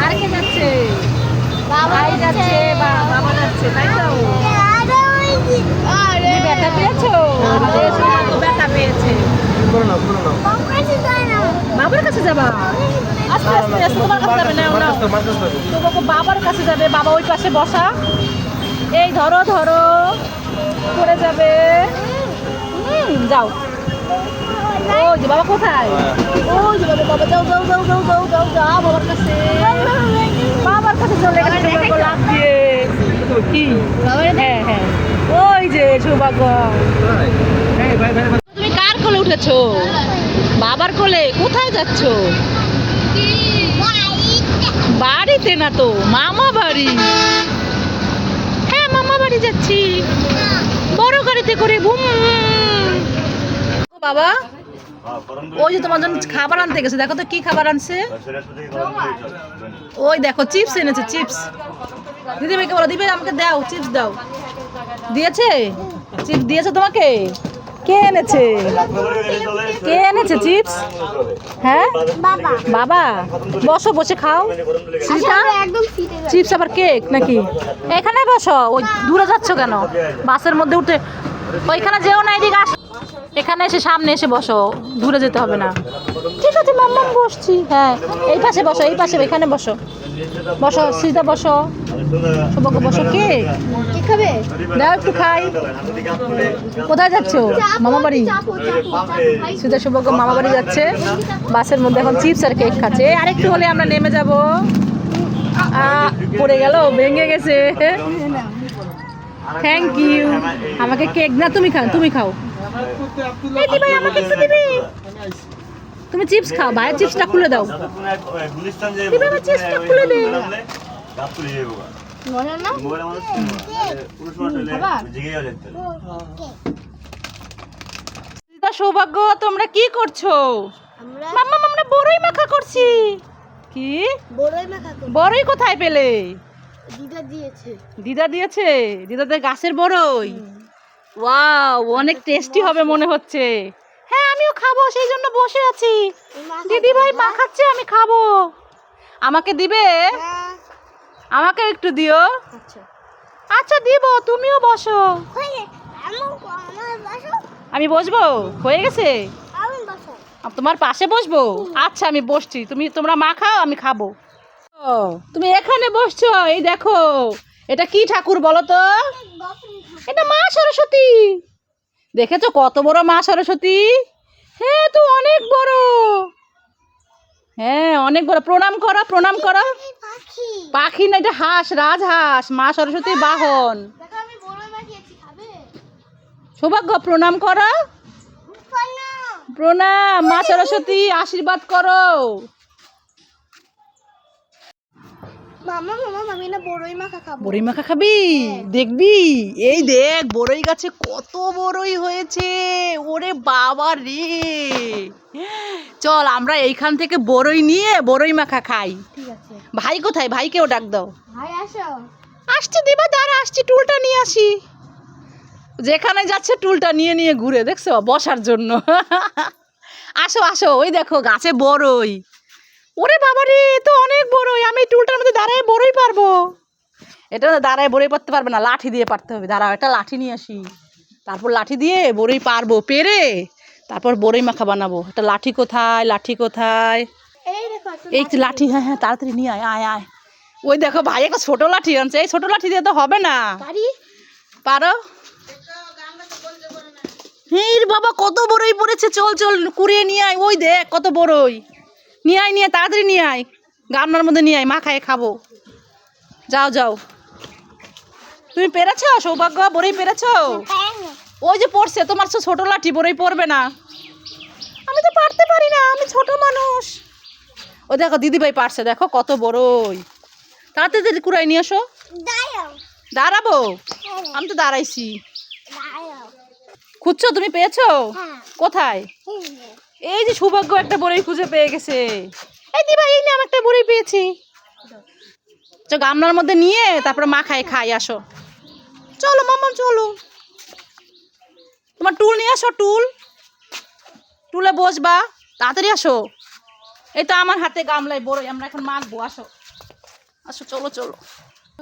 আর কে যাচ্ছে? ভাই যাচ্ছে বা- বাবা যাচ্ছে তাই তো? তুমি ব্যথা পেয়েছ? ব্যথা পেয়েছে। বাবার কাছে যাবা? আস্তে আস্তে আস্তে তোমার কাছে যাবে নাও তোমাকে বাবার কাছে যাবে বাবা ওই পাশে বসা। এই ধরো ধরো পড়ে যাবে। হুম যাও। ওই যে বাবা কোথায়? ওই যে বাবা বাবা যাও যাও যাও যাও যাও যাও যাও বাবার কাছে। বাবার কাছে চলে গেছে লাভ দিয়ে কি? হ্যাঁ হ্যাঁ। ওই যে সৌভাগ্য তুমি কার কোলে উঠেছো? বাবার কোলে? কোথায় যাচ্ছো? বাড়িতে না তো মামা বাড়ি। হ্যাঁ মামা বাড়ি যাচ্ছি। বড় গাড়িতে করে বাবা ওই যে তোমার জন্য খাবার আনতে গেছে দেখো তো কি খাবার আনছে। ওই দেখো চিপস এনেছে চিপস দিদি ভাইকে বলো দিবে আমাকে দাও চিপস দাও। দিয়েছে? চিপস দিয়েছে তোমাকে? কে এনেছে? কে এনেছে চিপস হ্যাঁ? বাবা। বসো বসে খাও। চিপস আবার কেক নাকি? এখানে বসো। ওই দূরে যাচ্ছ কেন? বাসের মধ্যে উঠে ওইখানে যেও না এদিকে আস। এখানে এসে সামনে এসে বসো দূরে যেতে হবে না। ঠিক আছে মাম্মা বসছি হ্যাঁ। এই পাশে বসো এই পাশে এখানে বসো। বসো সিধা বসো। সৌভাগ্য বসো কে? কি খাবে? দাও একটু খাই। কোথায় যাচ্ছ? মামা বাড়ি? সুধা সৌভাগ্য মামা বাড়ি যাচ্ছে। বাসের মধ্যে এখন চিপস আর কেক খাচ্ছে। আরেকটু হলে আমরা নেমে যাব। পড়ে গেল ভেঙে গেছে। থ্যাংক ইউ আমাকে কেক না তুমি খাও তুমি খাও। ভাই আমাকে একটু দিবি? তুমি চিপস খাও ভাই চিপসটা খুলে দাও। দিবে আমার চেষ্টা খুলে দে। সৌভাগ্য তোমরা কি করছ? মাম্মা আমরা বড়ই মাখা করছি। কি? বড়ই মাখা বড়ই কোথায় পেলে? দিদা দিয়েছে। দিদা দিয়েছে? দিদাদের গাছের বড়ই? ওয়াও অনেক টেস্টি হবে মনে হচ্ছে। হ্যাঁ আমিও খাব সেই জন্য বসে আছি। দিদি ভাই মাখাচ্ছে আমি খাব। আমাকে দিবে? হ্যাঁ। আমাকে একটু দিও। আচ্ছা। আচ্ছা দিব তুমিও বসো। আমি বসবো? হয়ে গেছে? তোমার পাশে বসবো? আচ্ছা আমি বসছি। তুমি তোমরা মা খাও আমি খাব। ও তুমি এখানে বসছো এই দেখো। এটা কি ঠাকুর বলো তো? এটা মা সরস্বতী। দেখেছ কত বড় মা সরস্বতী? হ্যাঁ তো অনেক বড়। হ্যাঁ অনেক বড়। প্রণাম করো প্রণাম করো। পাখি না এটা হাঁস রাজহাঁস মা সরস্বতী বাহন। সৌভাগ্য প্রণাম করো। প্রণাম মা সরস্বতী আশীর্বাদ করো। মামা মামা আমি না বড়ই মাখা খাব। বড়ই মাখা খাবি? দেখবি? এই দেখ বড়ই গাছে কত বড়ই হয়েছে। ওরে বাবা রে। চল আমরা এইখান থেকে বড়ই নিয়ে বড়ই মাখা খাই। ঠিক আছে। ভাই কোথায়? ভাইকেও ডাক দাও। ভাই আসো। আসছি দিবা দাঁড়া আসছি টুলটা নিয়ে আসি। যেখানে যাচ্ছে টুলটা নিয়ে নিয়ে ঘুরে দেখছ? বসার জন্য। আসো আসো ওই দেখো গাছে বড়ই। ওরে বাবা রে এ তো অনেক বড়ই। আমি টুলটার মধ্যে দাঁড়ায় বড়ই পারব। এটা দাঁড়ায় বড়ই পারতে পারবে না লাঠি দিয়ে পারতে হবে। দাঁড়াও একটা লাঠি নিয়ে আসি। তারপর লাঠি দিয়ে বড়ই পারব পেরে তারপর বড়ই মাখা বানাবো। একটা লাঠি কোথায় লাঠি কোথায়? এই লাঠি হ্যাঁ হ্যাঁ তাড়াতাড়ি নিয়ে আয় আয় আয়। ওই দেখো ভাই একটা ছোটো লাঠি আনছে। এই ছোটো লাঠি দিয়ে তো হবে না। পারো? হির বাবা কত বড়ই পড়েছে চল চল কুড়িয়ে নিয়ে আয়। ওই দেখ কত বড়ই। নিয়ে আয় নিয়ে তাড়াতাড়ি নিয়ে আয়। গামলার মধ্যে নিয়ে আয় মা খায় খাব। যাও যাও। তুমি পেরেছ? সৌভাগ্য বড়ই পেরেছ? ওই যে পড়ছে তোমার তো ছোটো লাঠি বড়ই পড়বে না। আমি তো পারতে পারি না আমি ছোট মানুষ। ও দেখো দিদিভাই পারছে দেখো কত বড়ই। তাড়াতাড়ি কুড়াই নিয়ে দাঁড়াও। দাঁড়াবো? আমি তো দাঁড়াইছি। খুঁজছো? তুমি পেয়েছ? হ্যাঁ। কোথায়? এই যে সৌভাগ্য একটা বড়ই খুঁজে পেয়ে গেছে। এই দিবা এই না একটা বড়ই পেয়েছি। চ গামলার মধ্যে নিয়ে তারপরে মা খাই খাই আসো। চলো মামা চলো। তোমার টুল নিয়ে আসো টুল। টুলে বসবা। তাড়াতাড়ি আসো। এই তো আমার হাতে গামলায় বড়ই আমরা এখন মাখবো আসো। আসো চলো চলো।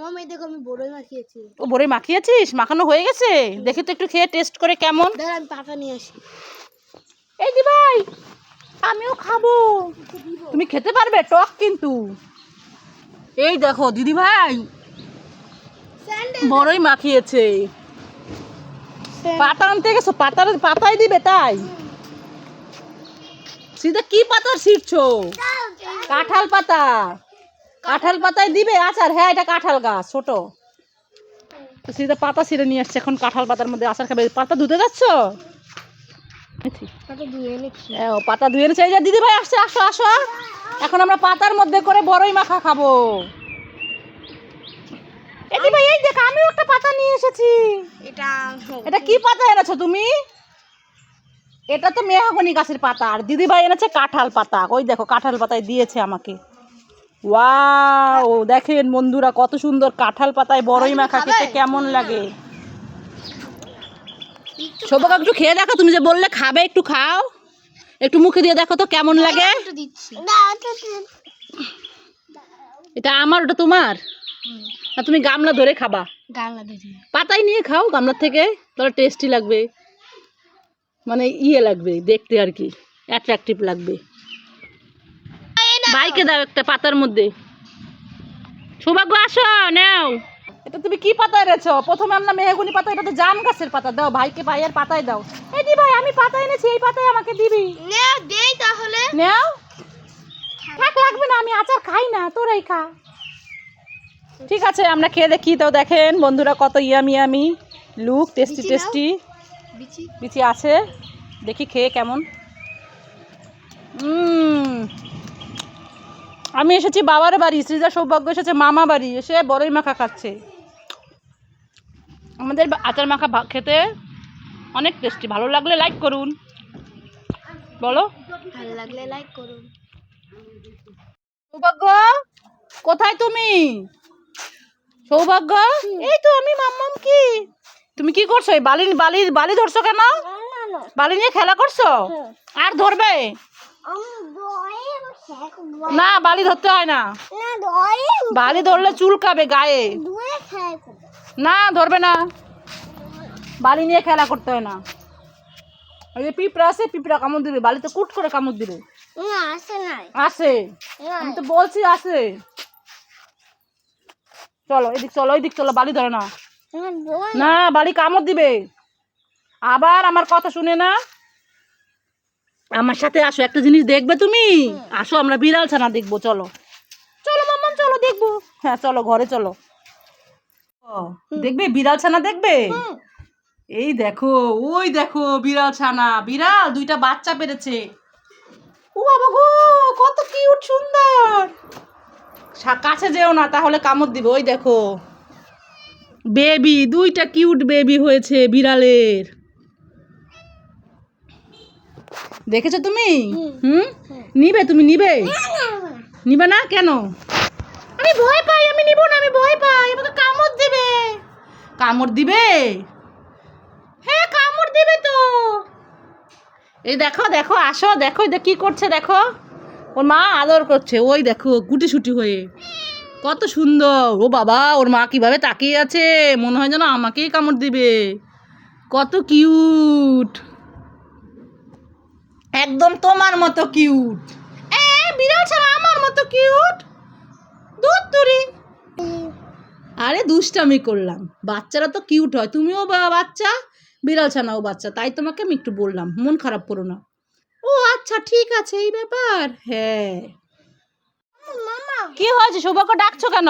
মামা দেখো আমি বড়ই মাখিয়েছি। ও বড়ই মাখিয়েছিস? মাখানো হয়ে গেছে? দেখি তো একটু খেয়ে টেস্ট করে কেমন? দাঁড়া আমি পাতা নিয়ে আসি। এই দি ভাই আমিও খাব। তুমি খেতে পারবে টক কিন্তু। এই দেখো দিদি ভাই বড়ই মাখিয়েছে। পাতা আনতে গেছো পাতার পাতাই দিবে তাই? সিধা কি পাতা ছিটছো কাঁঠাল পাতা। কাঁঠাল পাতায় দিবে আচার। হ্যাঁ এটা কাঁঠাল গাছ ছোট। সিধা পাতা ছিঁড়ে নিয়ে আসছে এখন কাঁঠাল পাতার মধ্যে আচার খাবে। পাতা ধুতে যাচ্ছ? পাতা ধুয়ে এনেছি। এনেছে। এই যে দিদি ভাই আসছে আসো আসো। এখন আমরা পাতার মধ্যে করে বড়ই মাখা খাব। এই দিদি ভাই এই দেখ আমিও একটা পাতা নিয়ে এসেছি। এটা এটা কি পাতা এনেছো তুমি? এটা তো মেহাগনি গাছের পাতা। আর দিদি ভাই এনেছে কাঁঠাল পাতা। ওই দেখো কাঁঠাল পাতায় দিয়েছে আমাকে। ওয়াও দেখেন বন্ধুরা কত সুন্দর কাঁঠাল পাতায় বড়ই মাখা খেতে কেমন লাগে। একটু খেয়ে দেখো তুমি যে বললে খাবে একটু খাও। একটু মুখে দিয়ে দেখো তো কেমন লাগে। এটা আমার ওটা তোমার? আর তুমি গামলা ধরে খাবা। গামলা পাতায় নিয়ে খাও গামলার থেকে তাহলে টেস্টি লাগবে। মানে ইয়ে লাগবে দেখতে আর কি অ্যাট্রাকটিভ লাগবে। বাইকে দাও একটা পাতার মধ্যে। সৌভাগ্য আসো নাও। এটা তুমি কি পাতা এনেছো প্রথমে আমরা মেহগুনি পাতা এটা তো জাম গাছের পাতা। দাও ভাইকে ভাইয়ের পাতায় দাও। এই দি ভাই আমি পাতা এনেছি এই পাতায় আমাকে দিবি। নে দেই তাহলে। নাও। থাক লাগবে না আমি আচার খাই না তোরাই খা। ঠিক আছে আমরা খেয়ে দেখি তো দেখেন বন্ধুরা কত yummy yummy. Look tasty tasty বিচি। আছে। দেখি খেয়ে কেমন। আমি এসেছি বাবার বাড়ি শ্রীজা সৌভাগ্য এসেছে মামা বাড়ি এসে বড়ই মাখা খাচ্ছে। আমাদের আচার মাখা খেতে অনেক টেস্টি ভালো লাগলে লাইক করুন। বলো। ভালো লাগলে লাইক করুন। সৌভাগ্য কোথায় তুমি? সৌভাগ্য? এই তো আমি মাম্মাম কি? তুমি কি করছ? এই বালি বালি বালি ধরছো কেন? বালি নিয়ে খেলা করছ? আর ধরবে? না বালি ধরতে হয় না। বালি ধরলে চুলকাবে গায়ে। না ধরবে না। বালি নিয়ে খেলা করতে হয় না। ওই যে পিঁপড়া আছে পিঁপড়া কামড় দিবে। বালিতে কুট করে কামড় দিবে। আসে আমি তো বলছি আসে। চলো এদিক চলো এদিক চলো বালি ধরে না। না বালি কামড় দিবে। আবার আমার কথা শুনে না। আমার সাথে আসো একটা জিনিস দেখবে তুমি? আসো আমরা বিড়াল ছানা দেখব চলো। চলো মাম্মাম চলো দেখব। হ্যাঁ চলো ঘরে চলো। দেখবে? বিড়াল ছানা দেখবে? এই দেখো ওই দেখো বিড়াল ছানা। বিড়াল দুইটা বাচ্চা পেরেছে। ও বাবা গো কত কিউট সুন্দর! কাছে যেও না তাহলে কামড় দিবে। ওই দেখো। বেবি দুইটা কিউট বেবি হয়েছে বিড়ালের। দেখেছ তুমি? হুম। নিবে তুমি নিবে? নিবে না কেন? আমি ভয় পাই আমি নিব না আমি ভয় পাই। আমাকে কামড় দিবে। কামড় দিবে? হ্যাঁ কামড় দিবে তো। এই দেখো দেখো আসো দেখো কি করছে দেখো। ওর মা আদর করছে ওই দেখো গুটি সুটি হয়ে। কত সুন্দর। ও বাবা ওর মা কীভাবে তাকিয়ে আছে? মনে হয় যেন আমাকেই কামড় দিবে। কত কিউট। একদম তোমার মতো কিউট। এ বিড়াল ছাড়া আমার মতো কিউট? দুধ তুরি আরে দুষ্টামি করলাম। বাচ্চারা তো কিউট হয়। তুমিও বা- বাচ্চা বিড়াল ছানাও বাচ্চা। তাই তোমাকে আমি একটু বললাম মন খারাপ করো না। ও আচ্ছা ঠিক আছে এই ব্যাপার। হ্যাঁ। কি হয়েছে? সৌভাগ্য ডাকছো কেন?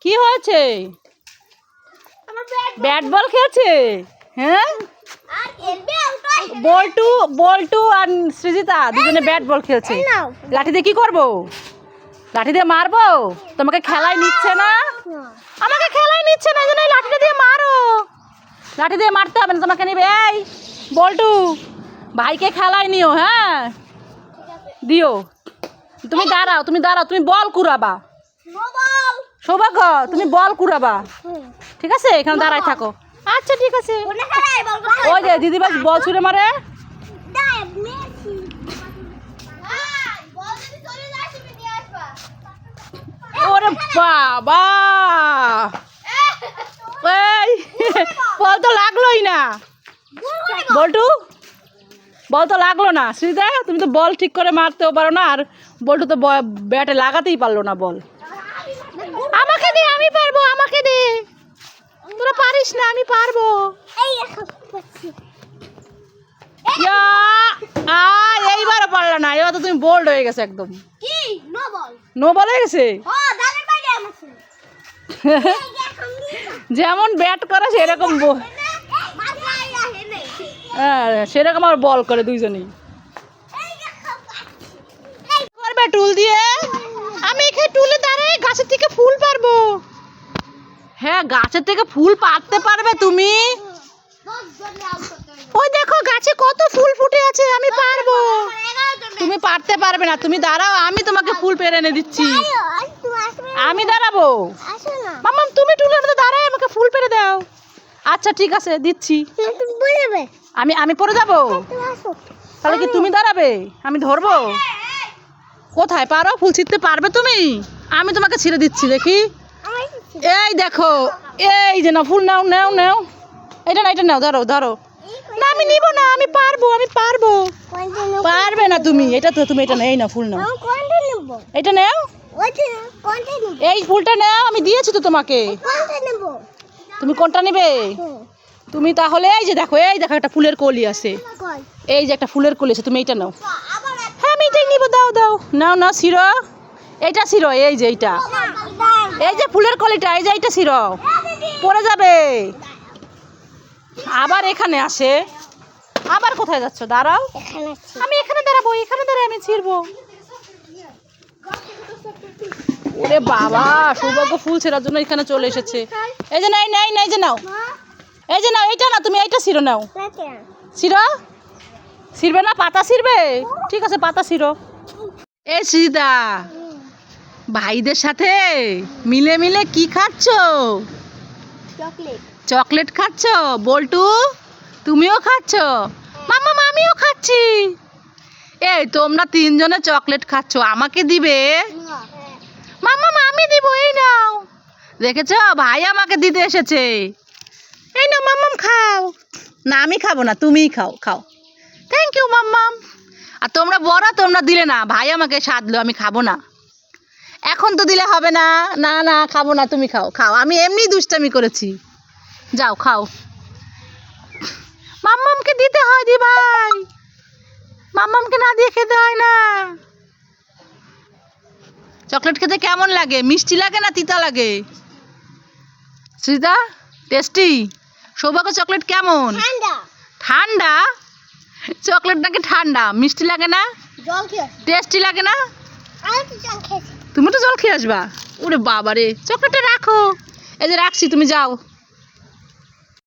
কি হয়েছে? ব্যাট বল খেলছে হ্যাঁ? বল্টু বল্টু আর সৃজিতা দুজনে ব্যাট বল খেলছে। লাঠি দিয়ে কি করব? লাঠি দিয়ে মারবো? তোমাকে খেলায় নিচ্ছে না? আমাকে খেলায় নিচ্ছে না জন্য লাঠিটা দিয়ে মারো। লাঠি দিয়ে মারতে হবে না তোমাকে নিবে। এই বল্টু ভাইকে খেলায় নিও হ্যাঁ? দিও। তুমি দাঁড়াও তুমি দাঁড়াও তুমি বল কুড়াবা। সৌভাগ্য তুমি বল কুড়াবা। ঠিক আছে? এখানে দাঁড়ায় থাকো। আচ্ছা ঠিক আছে। ওই যে দিদি ভাই বল মারে। ওরে বাবা। বল তো লাগলোই না। বল্টু বল তো লাগল না। শ্রীদা তুমি তো বল ঠিক করে মারতেও পারো না আর বল্টু তো ব্যাটে লাগাতেই পারল না বল। আমাকে দে আমি পারব আমাকে দে। তোরা পারিস না আমি পারব! এইবারও পারল না এবার তো তুমি বোল্ড হয়ে গেছে একদম। নো বল হয়ে গেছে? যেমন ব্যাট করে সেরকম হ্যাঁ, সেরকম আর বল করে দুইজনই। করবে টুল দিয়ে? আমি এখানে টুলে দাঁড়াই গাছের থেকে ফুল পারব। হ্যাঁ গাছের থেকে ফুল পারতে পারবে তুমি। ওই দেখো, গাছে কত ফুল ফুটে আছে, আমি পারব। তুমি পারতে পারবে না, তুমি দাঁড়াও, আমি তোমাকে ফুল পেরে এনে দিচ্ছি। আমি দাঁড়াবো। আসো তুমি টুলের মধ্যে দাঁড়ায়, আমাকে ফুল পেরে দাও। আচ্ছা ঠিক আছে, দিচ্ছি। আমি আমি পরে যাব। তাহলে কি তুমি দাঁড়াবে? আমি ধরবো? কোথায়? পারো? ফুল ছিঁড়তে পারবে তুমি? আমি তোমাকে ছিঁড়ে দিচ্ছি, দেখি। এই দেখো এই যে না ফুল নাও নাও নাও। এটা না এটা নাও ধরো ধরো। না আমি নিব না আমি পারব আমি পারব। পারবে না তুমি এটা তো তুমি এটা নেই না ফুল নাও। এটা নাও। এই ফুলটা নাও আমি দিয়েছি তো তোমাকে। তুমি কোনটা নেবে? তুমি তাহলে এই যে দেখো এই দেখো একটা ফুলের কলি আছে। এই যে একটা ফুলের কলি আছে তুমি এইটা নাও। হ্যাঁ আমি এটাই নিব দাও দাও। নাও না শিরো। এইটা শিরো এই যে এইটা। এই যে ফুলের কলিটা এই যে এইটা শিরো পড়ে যাবে। আবার এখানে আসে। আবার কোথায় যাচ্ছ? দাঁড়াও। আমি এখানে দাঁড়াবো এখানে দাঁড়াই আমি ছিড়বো। ওরে বাবা সৌভাগ্য ফুল ছেড়ার জন্য এখানে চলে এসেছে। এই যে নাই নাই নাই যে নাও। এই যে নাও এইটা না তুমি এইটা ছিড়ো নাও। ছিড়ো? ছিড়বে না? পাতা ছিড়বে? ঠিক আছে পাতা ছিড়ো। এ সিদা ভাইদের সাথে মিলে মিলে কি খাচ্ছ? চকলেট। চকলেট খাচ্ছ? বল্টু তুমিও খাচ্ছ? মামা আমিও খাচ্ছি। এই তোমরা তিনজনে চকলেট খাচ্ছ আমাকে দিবে? মামা মামি দিব এই নাও। দেখেছ? ভাই আমাকে দিতে এসেছে। এই নাও মাম্মাম খাও। না আমি খাব না তুমিই খাও খাও। থ্যাংক ইউ মাম্মাম। আর তোমরা বড় তোমরা দিলে না। ভাই আমাকে সাধলো আমি খাব না। এখন তো দিলে হবে না। না না খাব না তুমি খাও। খাও। আমি এমনি দুষ্টামি করেছি। যাও খাও। মাম্মামকে দিতে হয় দি ভাই। মাম্মামকে না দিয়ে খেতে হয় না। চকলেট খেতে কেমন লাগে? মিষ্টি লাগে না তিতা লাগে? সৃতা টেস্টি? সৌভাগ্য চকলেট কেমন? ঠান্ডা। চকলেট নাকি ঠান্ডা। মিষ্টি লাগে না? টেস্টি লাগে না? তুমি তো জল খেয়ে আসবা। ওরে বাবারে চকলেটটা রাখো। এই যে রাখছি তুমি যাও।